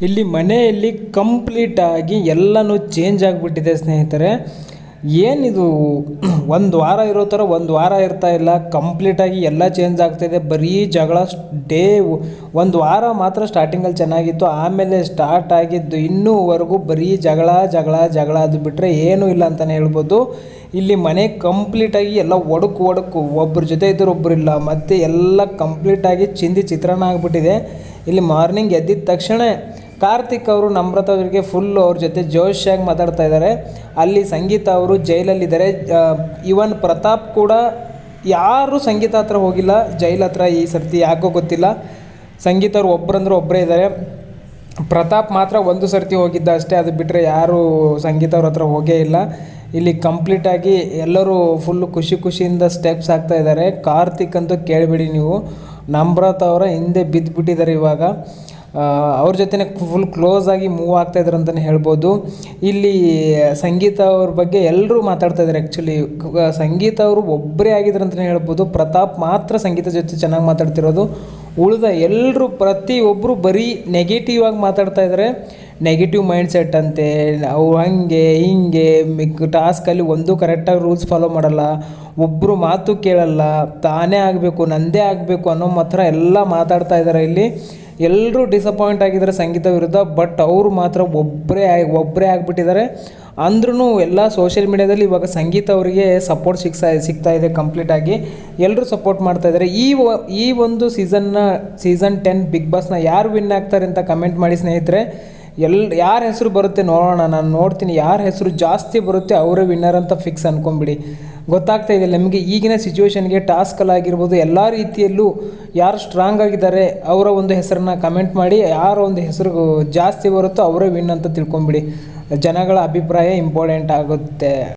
ಇಲ್ಲಿ ಮನೆಯಲ್ಲಿ ಕಂಪ್ಲೀಟಾಗಿ ಎಲ್ಲನೂ ಚೇಂಜ್ ಆಗಿಬಿಟ್ಟಿದೆ ಸ್ನೇಹಿತರೆ. ಏನಿದು, ಒಂದು ವಾರ ಇರೋ ಥರ ಒಂದು ವಾರ ಇರ್ತಾ ಇಲ್ಲ. ಕಂಪ್ಲೀಟಾಗಿ ಎಲ್ಲ ಚೇಂಜ್ ಆಗ್ತಾಯಿದೆ ಬರೀ ಜಗಳ ಡೇ ಒಂದು ವಾರ ಮಾತ್ರ ಸ್ಟಾರ್ಟಿಂಗಲ್ಲಿ ಚೆನ್ನಾಗಿತ್ತು. ಆಮೇಲೆ ಸ್ಟಾರ್ಟ್ ಆಗಿದ್ದು ಇನ್ನೂವರೆಗೂ ಬರೀ ಜಗಳ ಜಗಳ ಜಗಳ ಅದು ಬಿಟ್ಟರೆ ಏನೂ ಇಲ್ಲ ಅಂತಲೇ ಹೇಳ್ಬೋದು. ಇಲ್ಲಿ ಮನೆ ಕಂಪ್ಲೀಟಾಗಿ ಎಲ್ಲ ಒಡಕು ಒಡಕು ಒಬ್ಬರ ಜೊತೆ ಇದ್ದರೂ ಒಬ್ಬರು ಇಲ್ಲ. ಮತ್ತು ಎಲ್ಲ ಕಂಪ್ಲೀಟಾಗಿ ಚಿಂದಿ ಚಿತ್ರಣ ಆಗಿಬಿಟ್ಟಿದೆ. ಇಲ್ಲಿ ಮಾರ್ನಿಂಗ್ ಎದ್ದಿದ ತಕ್ಷಣ ಕಾರ್ತಿಕ್ ಅವರು ನಮ್ರತ ಅವರಿಗೆ ಫುಲ್ ಅವ್ರ ಜೊತೆ ಜೋಶಿಯಾಗಿ ಮಾತಾಡ್ತಾ ಇದ್ದಾರೆ. ಅಲ್ಲಿ ಸಂಗೀತ ಅವರು ಜೈಲಲ್ಲಿದ್ದಾರೆ. ಇವನ್ ಪ್ರತಾಪ್ ಕೂಡ ಯಾರೂ ಸಂಗೀತ ಹತ್ರ ಹೋಗಿಲ್ಲ. ಜೈಲ್ ಹತ್ರ ಈ ಸರ್ತಿ ಯಾಕೋ ಗೊತ್ತಿಲ್ಲ. ಸಂಗೀತ ಅವ್ರು ಒಬ್ಬರಂದ್ರೆ ಒಬ್ಬರೇ ಇದ್ದಾರೆ. ಪ್ರತಾಪ್ ಮಾತ್ರ ಒಂದು ಸರ್ತಿ ಹೋಗಿದ್ದ ಅಷ್ಟೇ. ಅದು ಬಿಟ್ಟರೆ ಯಾರೂ ಸಂಗೀತ ಅವ್ರ ಹತ್ರ ಹೋಗೇ ಇಲ್ಲ. ಇಲ್ಲಿ ಕಂಪ್ಲೀಟಾಗಿ ಎಲ್ಲರೂ ಫುಲ್ಲು ಖುಷಿ ಖುಷಿಯಿಂದ ಸ್ಟೆಪ್ಸ್ ಆಗ್ತಾ ಇದ್ದಾರೆ. ಕಾರ್ತಿಕ್ ಅಂತೂ ಕೇಳಿಬಿಡಿ ನೀವು. ನಮ್ರತ ಅವರ ಹಿಂದೆ ಬಿದ್ದುಬಿಟ್ಟಿದ್ದಾರೆ ಇವಾಗ. ಅವ್ರ ಜೊತೆನೇ ಫುಲ್ ಕ್ಲೋಸ್ ಆಗಿ ಮೂವ್ ಆಗ್ತಾ ಇದ್ದಾರೆ ಅಂತಲೇ ಹೇಳ್ಬೋದು. ಇಲ್ಲಿ, ಸಂಗೀತ ಅವ್ರ ಬಗ್ಗೆ ಎಲ್ಲರೂ ಮಾತಾಡ್ತಾ ಇದ್ದಾರೆ ಆ್ಯಕ್ಚುಲಿ ಸಂಗೀತ ಅವರು ಒಬ್ಬರೇ ಆಗಿದ್ರು ಅಂತಲೇ ಹೇಳ್ಬೋದು. ಪ್ರತಾಪ್ ಮಾತ್ರ ಸಂಗೀತ ಜೊತೆ ಚೆನ್ನಾಗಿ ಮಾತಾಡ್ತಿರೋದು. ಉಳಿದ ಎಲ್ಲರೂ ಪ್ರತಿಯೊಬ್ಬರು ಬರೀ ನೆಗೆಟಿವ್ ಆಗಿ ಮಾತಾಡ್ತಾ ಇದ್ದಾರೆ ನೆಗೆಟಿವ್ ಮೈಂಡ್ ಸೆಟ್ ಅಂತೆ, ಅವು ಹಂಗೆ, ಹಿಂಗೆ, ಮಿಕ್ ಟಾಸ್ಕಲ್ಲಿ ಒಂದು ಕರೆಕ್ಟಾಗಿ ರೂಲ್ಸ್ ಫಾಲೋ ಮಾಡಲ್ಲ. ಒಬ್ಬರು ಮಾತು ಕೇಳಲ್ಲ. ತಾನೇ ಆಗಬೇಕು, ನಂದೇ ಆಗಬೇಕು ಅನ್ನೋ ಮಾತ್ರ ಎಲ್ಲ ಮಾತಾಡ್ತಾ ಇದ್ದಾರೆ ಇಲ್ಲಿ. ಎಲ್ಲರೂ ಡಿಸಪಾಯಿಂಟ್ ಆಗಿದ್ದಾರೆ ಸಂಗೀತ ವಿರುದ್ಧ ಬಟ್ ಅವರು ಮಾತ್ರ ಒಬ್ಬರೇ ಒಬ್ಬರೇ ಆಗಿಬಿಟ್ಟಿದ್ದಾರೆ. ಅಂದ್ರೂ ಎಲ್ಲ ಸೋಷಿಯಲ್ ಮೀಡ್ಯಾದಲ್ಲಿ ಇವಾಗ ಸಂಗೀತ ಅವರಿಗೆ ಸಪೋರ್ಟ್ ಸಿಗ್ತಾ ಸಿಗ್ತಾ ಇದೆ ಕಂಪ್ಲೀಟಾಗಿ ಎಲ್ಲರೂ ಸಪೋರ್ಟ್ ಮಾಡ್ತಾ ಇದ್ದಾರೆ. ಈ ಈ ಒಂದು ಸೀಸನ್ನ ಸೀಸನ್ ಟೆನ್ ಬಿಗ್ ಬಾಸ್ನ ಯಾರು ವಿನ್ ಆಗ್ತಾರೆ ಅಂತ ಕಮೆಂಟ್ ಮಾಡಿ ಸ್ನೇಹಿತರೆ ಎಲ್, ಯಾರ ಹೆಸರು ಬರುತ್ತೆ ನೋಡೋಣ, ನಾನು ನೋಡ್ತೀನಿ ಯಾರ ಹೆಸರು ಜಾಸ್ತಿ ಬರುತ್ತೆ ಅವರೇ ವಿನ್ನರ್ ಅಂತ ಫಿಕ್ಸ್ ಅಂದ್ಕೊಂಬಿಡಿ ಗೊತ್ತಾಗ್ತಾ ಇದೆ, ನಿಮಗೆ ಈಗಿನ ಸಿಚುವೇಷನ್ಗೆ ಟಾಸ್ಕಲ್ಲಾಗಿರ್ಬೋದು ಎಲ್ಲ ರೀತಿಯಲ್ಲೂ ಯಾರು ಸ್ಟ್ರಾಂಗ್ ಆಗಿದ್ದಾರೆ ಅವರ ಒಂದು ಹೆಸರನ್ನ ಕಮೆಂಟ್ ಮಾಡಿ, ಯಾರ ಒಂದು ಹೆಸರು ಜಾಸ್ತಿ ಬರುತ್ತೋ ಅವರೇ ವಿನ್ ಅಂತ ತಿಳ್ಕೊಂಬಿಡಿ. ಜನಗಳ ಅಭಿಪ್ರಾಯ ಇಂಪಾರ್ಟೆಂಟ್ ಆಗುತ್ತೆ.